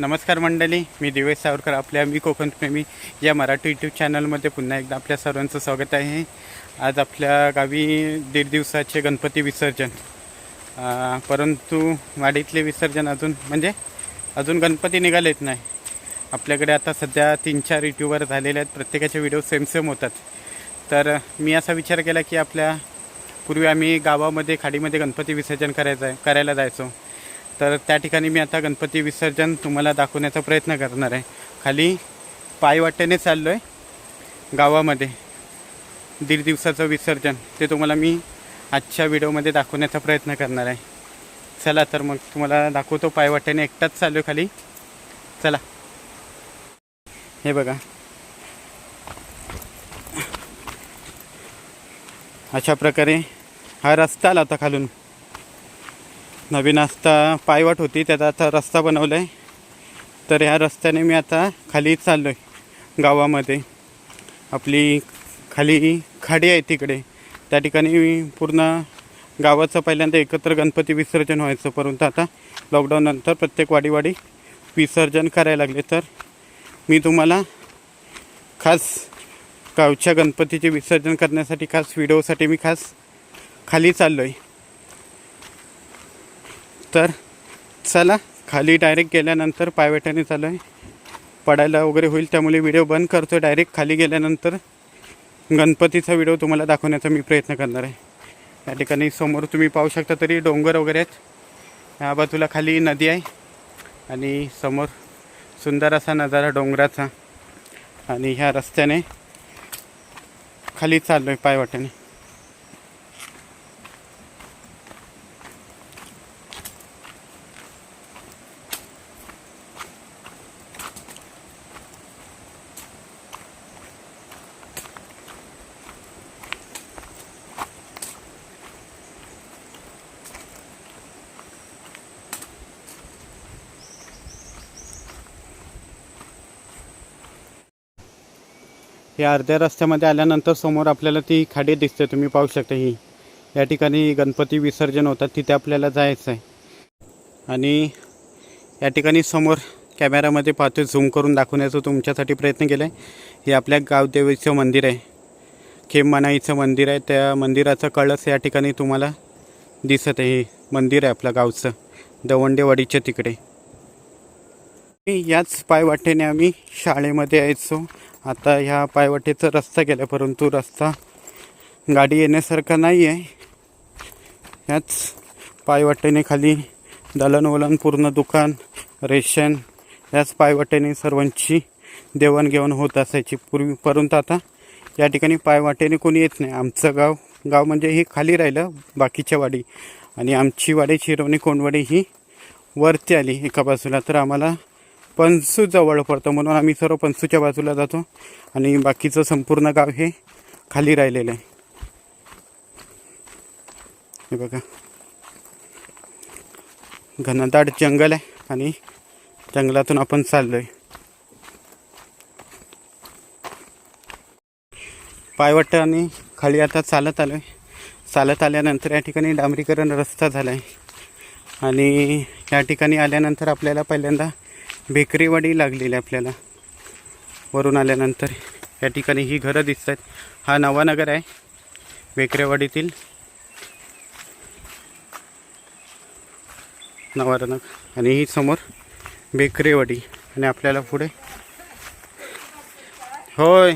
नमस्कार मंडळी मी दिवेश सावरकर आपल्या मी कोकणप्रेमी या मराठी यूट्यूब चॅनलमध्ये पुन्हा एकदा आपल्या सर्वांचं स्वागत आहे. आज आपल्या गावी दीड दिवसाचे गणपती विसर्जन. परंतु वाडीतले विसर्जन अजून म्हणजे अजून गणपती निघालेत नाही. आपल्याकडे आता सध्या तीन चार यूट्यूबर झालेले आहेत प्रत्येकाचे व्हिडिओ सेम सेम होतात. तर मी असा विचार केला की आपल्या पूर्वी आम्ही गावामध्ये खाडीमध्ये गणपती विसर्जन करायचं आहे करायला जायचो. तर त्या ठिकाणी मी आता गणपती विसर्जन तुम्हाला दाखवण्याचा प्रयत्न करणार आहे. खाली पायवाट्याने चाललो आहे गावामध्ये. दीड दिवसाचं विसर्जन. ते तुम्हाला मी आजच्या व्हिडिओमध्ये दाखवण्याचा प्रयत्न करणार आहे. चला तर मग तुम्हाला दाखवतो पायवाट्याने एकटाच चाललो आहे खाली. चला. हे बघा. अशा प्रकारे हा रस्ता आला होता खालून. नवीन असता पायवाट होती त्याचा आता रस्ता बनवला आहे तर ह्या रस्त्याने मी आता खाली चाललो आहे गावामध्ये. आपली खाली खाडी आहे तिकडे. त्या ठिकाणी पूर्ण गावाचं पहिल्यांदा एकत्र गणपती विसर्जन व्हायचं. परंतु आता लॉकडाऊननंतर प्रत्येक वाडीवाडी विसर्जन करायला लागले. तर मी तुम्हाला खास गावच्या गणपतीचे विसर्जन करण्यासाठी खास व्हिडिओसाठी मी खास खाली चाललो आहे तर चला खाली डायरेक्ट गेल्यानंतर पायवेटाने चालू आहे पडायला वगैरे होईल त्यामुळे व्हिडिओ बंद करतो डायरेक्ट खाली गेल्यानंतर गणपतीचा व्हिडिओ तुम्हाला दाखवण्याचा मी प्रयत्न करणार आहे. या ठिकाणी समोर तुम्ही पाहू शकता तरी डोंगर वगैरे आहेत. या बाजूला खाली नदी आहे. आणि समोर सुंदर असा नजारा डोंगराचा. आणि ह्या रस्त्याने खाली चाललो आहे पायवाट्याने. या अर्ध्या रस्त्यामध्ये आल्यानंतर समोर आपल्याला ती खाडी दिसते. तुम्ही पाहू शकता ही. या ठिकाणी गणपती विसर्जन होतात. तिथे आपल्याला जायचं आहे आणि या ठिकाणी समोर कॅमेऱ्यामध्ये पाहतो झूम करून दाखवण्याचा तुमच्यासाठी प्रयत्न केला आहे हे आपल्या गावदेवीचं मंदिर आहे. खेममानाईचं मंदिर आहे. त्या मंदिराचा कळस या ठिकाणी तुम्हाला दिसत आहे. हे मंदिर आहे आपलं गावचं. दवंडेवाडीच्या तिकडे. याच पायवाटेने आम्ही शाळेमध्ये यायचो. आता ह्या पायवाटेचा रस्ता गेला परंतु रस्ता गाडी येण्यासारखा नाही आहे ह्याच पायवाटेने खाली दलनवलन पूर्ण दुकान रेशन ह्याच पायवाटेने सर्वांची देवाणघेवाण होत असायची. पूर्वी परंतु आता या ठिकाणी पायवाटेने कोणी येत नाही. आमचं गाव गाव म्हणजे हे खाली राहिलं बाकीच्या वाडी. आणि आमची वाडी शिरवणी कोंडवाडी ही वरती आली एका बाजूला. तर आम्हाला पंचू जवळ पडतं म्हणून आम्ही सर्व पंचूच्या बाजूला जातो. आणि बाकीचं संपूर्ण गाव हे खाली राहिलेलं आहे. हे बघा. घनदाट जंगल आहे आणि जंगलातून आपण चाललो आहे पायवाट आणि खाली आता चालत आलो आहे चालत आल्यानंतर या ठिकाणी डांबरीकरण रस्ता झाला आहे आणि या ठिकाणी आल्यानंतर आपल्याला पहिल्यांदा बेकरीवाडी लागलेली आहे आपल्याला. वरून आल्यानंतर या ठिकाणी ही घरं दिसत आहेत हा नवानगर आहे बेकरेवाडीतील. नवारनगर आणि ही समोर बेकरेवाडी. आणि आपल्याला पुढे होय.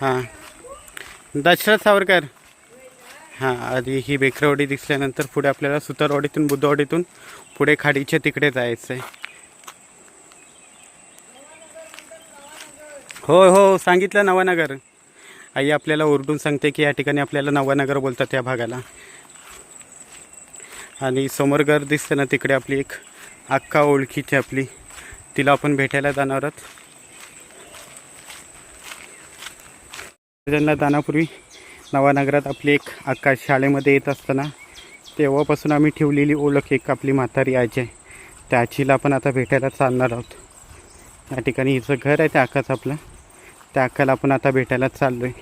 हां. दशरथ सावरकर. हां आधी ही बेकरेवाडी दिसल्यानंतर पुढे आपल्याला सुतारवाडीतून बुद्धवाडीतून पुढे खाडीच्या तिकडे जायचं आहे हो हो सांगितलं नवानगर. आई आपल्याला ओरडून सांगते की या ठिकाणी आपल्याला नवानगर बोलतात त्या भागाला. आणि समोर घर दिसतं ना तिकडे आपली एक अक्का ओळखीची आपली. तिला आपण भेटायला जाणार आहोत. त्यांना जाण्यापूर्वी नवानगरात आपली एक अक्का शाळेमध्ये येत असताना तेव्हापासून आम्ही ठेवलेली ओळख एक आपली म्हातारी आजी आहे. त्या आजीला आपण आता भेटायला चालणार आहोत. या ठिकाणी हिचं घर आहे त्या अक्काचं आपलं. त्या अक्काला आपण आता भेटायला चाललो आहे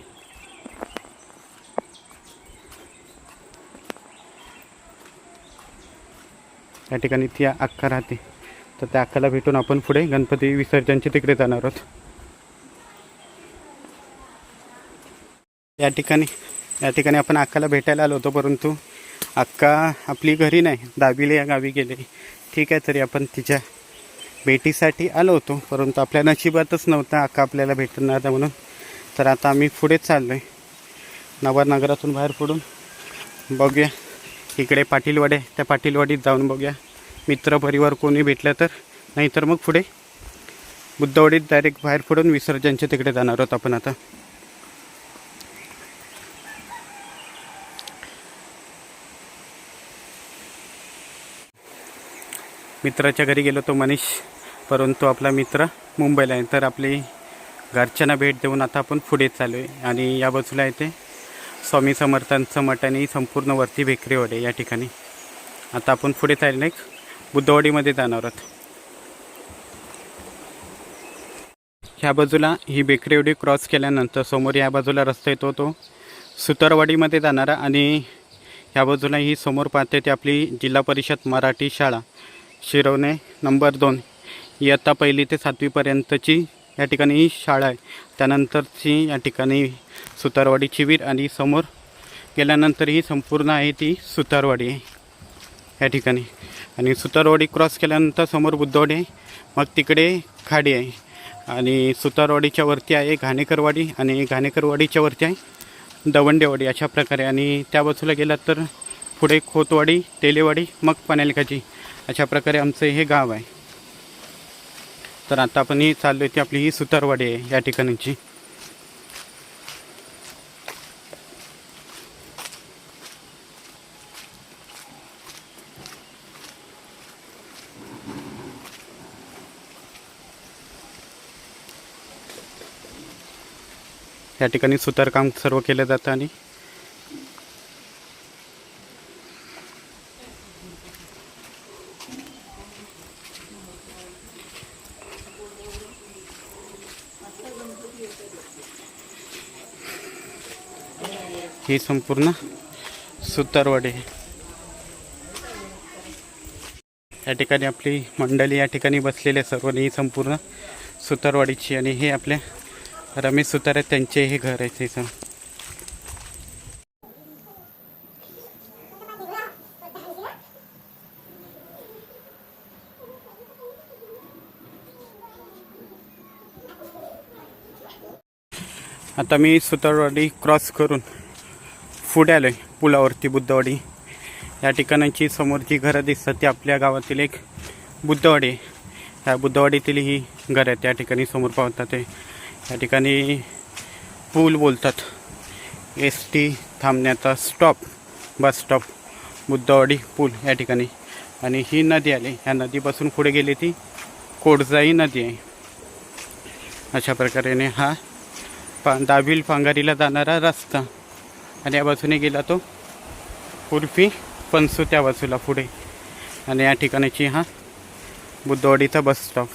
त्या ठिकाणी ती अक्का राहते. तर त्या अक्काला भेटून आपण पुढे गणपती विसर्जनचे तिकडे जाणार आहोत. या ठिकाणी या ठिकाणी आपण अक्काला भेटायला आलो होतो परंतु अक्का आपली घरी नाही. दाविले या गावी गेले. ठीक आहे तरी आपण तिच्या भेटीसाठी आलो होतो परंतु आपल्या नशिबातच नव्हता अक्का आपल्याला भेटणार नाही म्हणून. तर आता आम्ही पुढे चाललो आहे नगरातून बाहेर पडून बघूया. इकडे पाटीलवाडी आहे त्या पाटीलवाडीत जाऊन बघूया. मित्रपरिवार कोणी भेटलं तर? नाहीतर मग पुढे बुद्धवाडीत डायरेक्ट बाहेर पडून विसर्जनच्या तिकडे जाणार आहोत आपण आता. मित्राच्या घरी गेलो तो मनीष. परंतु आपला मित्र मुंबईला आहे. तर आपली घरच्यांना भेट देऊन आता आपण पुढे चालू आहे. आणि या बाजूला येते स्वामी समर्थांचं मठ आणि संपूर्ण वरती बेकरीवाडी या ठिकाणी. आता आपण पुढे चाललो एक बुद्धवाडीमध्ये जाणार आहोत. ह्या बाजूला ही बेकरीवडी क्रॉस केल्यानंतर समोर या बाजूला रस्ता येतो तो सुतारवाडीमध्ये जाणारा आणि ह्या बाजूला ही समोर पाहते ती आपली जिल्हा परिषद मराठी शाळा शिरवणे नंबर दोन. इयत्ता पहिली ते सातवीपर्यंतची या ठिकाणी ही शाळा आहे. त्यानंतरची या ठिकाणी सुतारवाडीची वीर आणि समोर गेल्यानंतर ही संपूर्ण आहे ती सुतारवाडी आहे या ठिकाणी. आणि सुतारवाडी क्रॉस केल्यानंतर समोर बुद्धवाडी आहे मग तिकडे खाडी आहे. आणि सुतारवाडीच्या वरती आहे घाणेकरवाडी आणि घाणेकरवाडीच्या वरती आहे दवंडेवाडी अशा प्रकारे. आणि त्या बाजूला गेलात तर पुढे खोतवाडी तेलेवाडी मग पण्यालकाची अशा प्रकारे आमचं हे गाव आहे. तर आता आपण ही चाललो आहे ती आपली ही सुतारवाडी आहे या ठिकाणची. या ठिकाणी सुतारकाम सर्व केलं जातं आणि ही संपूर्ण सुतारवाडी या ठिकाणी आपली मंडळी या ठिकाणी बसलेली आहे सर्व ही संपूर्ण सुतारवाडीची आणि हे आपल्या रमेश सुतार आहेत त्यांचे हे घर आहे तिथं आता मी सुतारवाडी क्रॉस करून पुढे आलो आहे पुलावरती बुद्धवाडी. या ठिकाणाची समोरची घरं दिसतात ती आपल्या गावातील एक बुद्धवाडी. या ह्या बुद्धवाडीतील ही घरं आहेत त्या ठिकाणी समोर पाहतात ते. या ठिकाणी पूल बोलतात. एस टी थांबण्याचा स्टॉप बस स्टॉप बुद्धवाडी पूल या ठिकाणी. आणि ही नदी आली ह्या नदीपासून पुढे गेली ती कोडजाई नदी आहे. अशा प्रकारेने हा पा दाभिल पांगारीला जाणारा रस्ता. आणि या बाजूने गेला तो उर्फी पणसू त्या बाजूला पुढे. आणि या ठिकाणाची हा बुद्धवाडीचा बस स्टॉप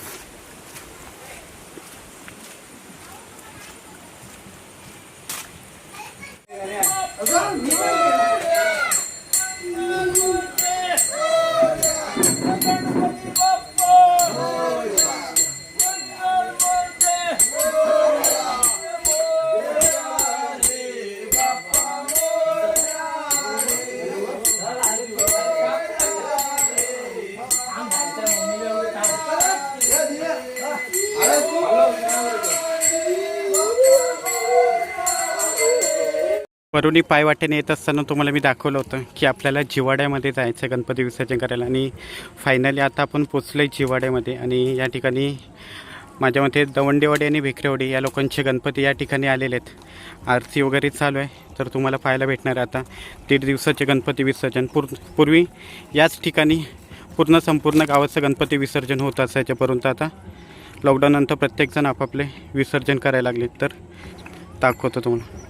वरुणी पायवाटेने येत असताना तुम्हाला मी दाखवलं होतं की आपल्याला जिवाड्यामध्ये जायचं आहे गणपती विसर्जन करायला. आणि फायनली आता आपण पोचलो आहे जिवाड्यामध्ये. आणि या ठिकाणी माझ्या मते दवंडेवाडी आणि भिकरेवाडी या लोकांचे गणपती या ठिकाणी आलेले आहेत. आरती वगैरे चालू आहे. तर तुम्हाला पाहायला भेटणार आहे आता. दीड दिवसाचे गणपती विसर्जन. पूर पूर्वी याच ठिकाणी पूर्ण संपूर्ण गावाचं गणपती विसर्जन होत असायचं. परंतु आता लॉकडाऊननंतर प्रत्येकजण आपापले विसर्जन करायला लागले तर दाखवतो तुम्हाला.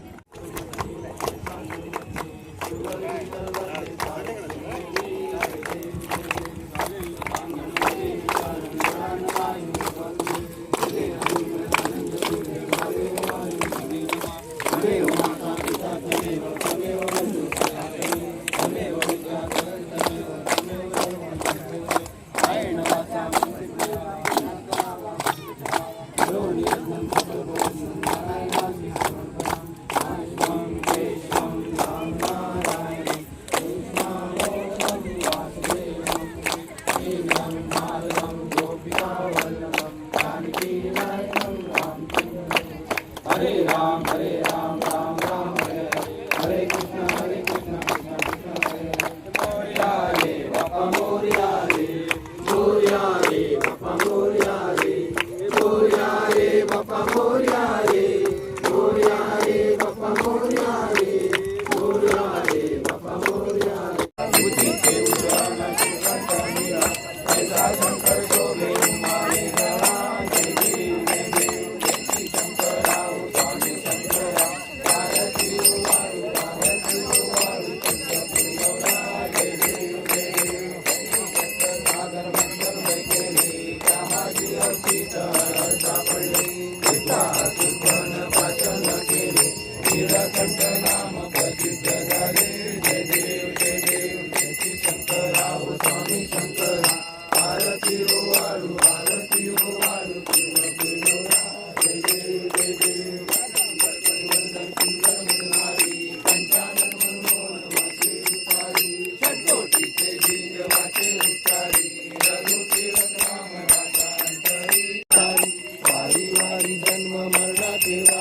You. Shiva.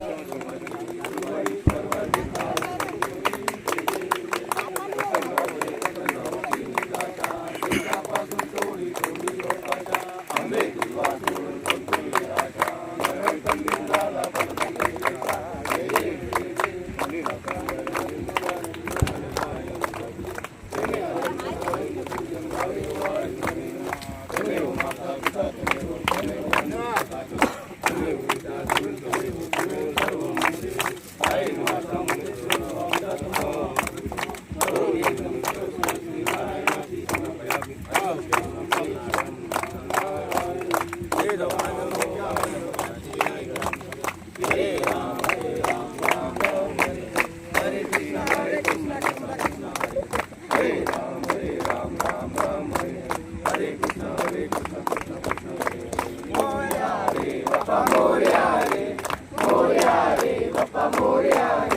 अवतीचा सापडे येतो शुकर्ण प्रासुर या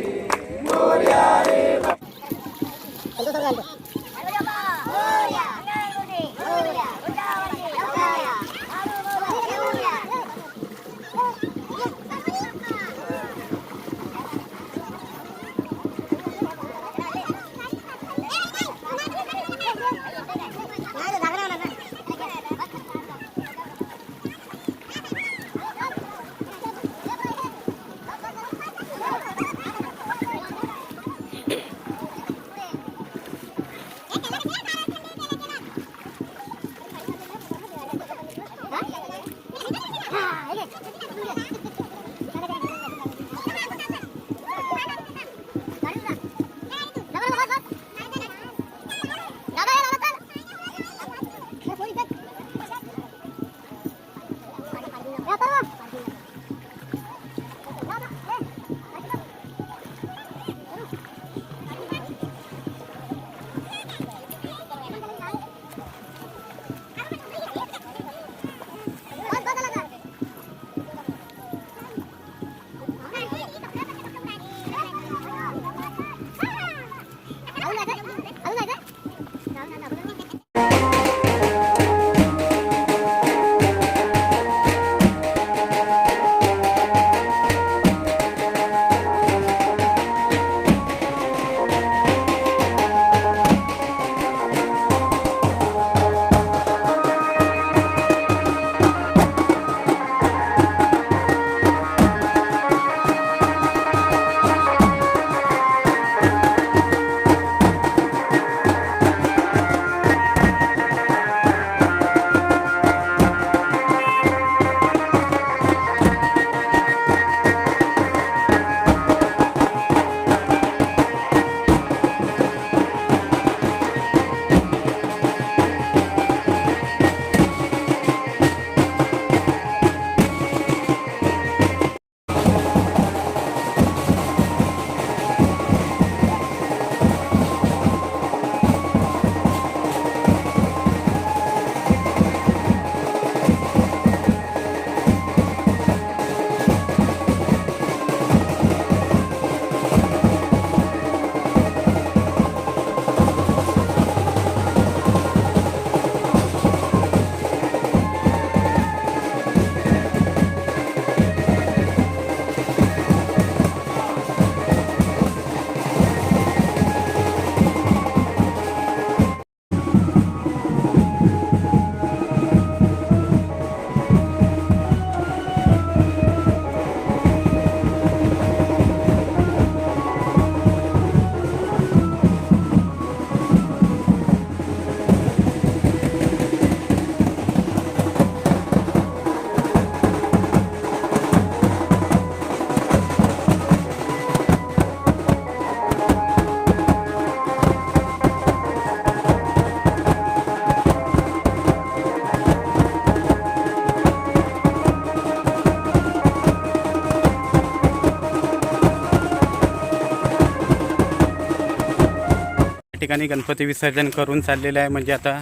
ठिकाणी गणपती विसर्जन करून चाललेलं आहे. म्हणजे आता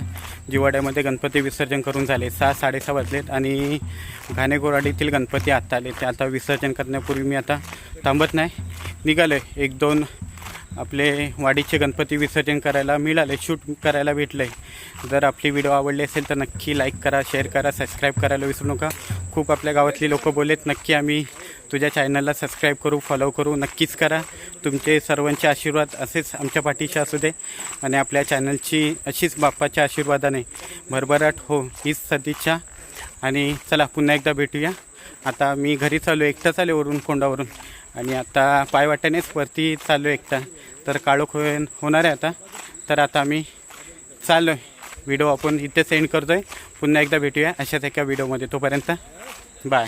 जिवाड्यामध्ये गणपती विसर्जन करून झाले. सहा साडेसहा वाजलेत आणि घाणेगोराडीतील गणपती आत्ता आले ते आता विसर्जन करण्यापूर्वी मी आता थांबत नाही. निघालो एक दोन आपले वाडीचे गणपती विसर्जन करायला मिळाले. शूट करायला भेटलं आहे जर आपली व्हिडिओ आवडली असेल तर नक्की लाईक करा शेअर करा सबस्क्राईब करायला विसरू नका. खूप आपल्या गावातली लोक बोलेत नक्की आम्ही तुझ्या चॅनलला सबस्क्राईब करू फॉलो करू नक्कीच करा. तुमचे सर्वांचे आशीर्वाद असेच आमच्या पाठीशी असू दे. आणि आपल्या चॅनलची अशीच बाप्पाच्या आशीर्वादाने भरभराट हो हीच सदिच्छा. आणि चला पुन्हा एकदा भेटूया. आता मी घरी चालू एकटा चालू वरून कोंडावरून. आणि आता पायवाट्यानेच वरती चाललो एकटा. तर काळोख होणार आहे आता. तर आता आम्ही चाललो आहे व्हिडिओ आपण इथे सेंड करतो आहे पुन्हा एकदा भेटूया अशाच एका व्हिडिओमध्ये. तोपर्यंत बाय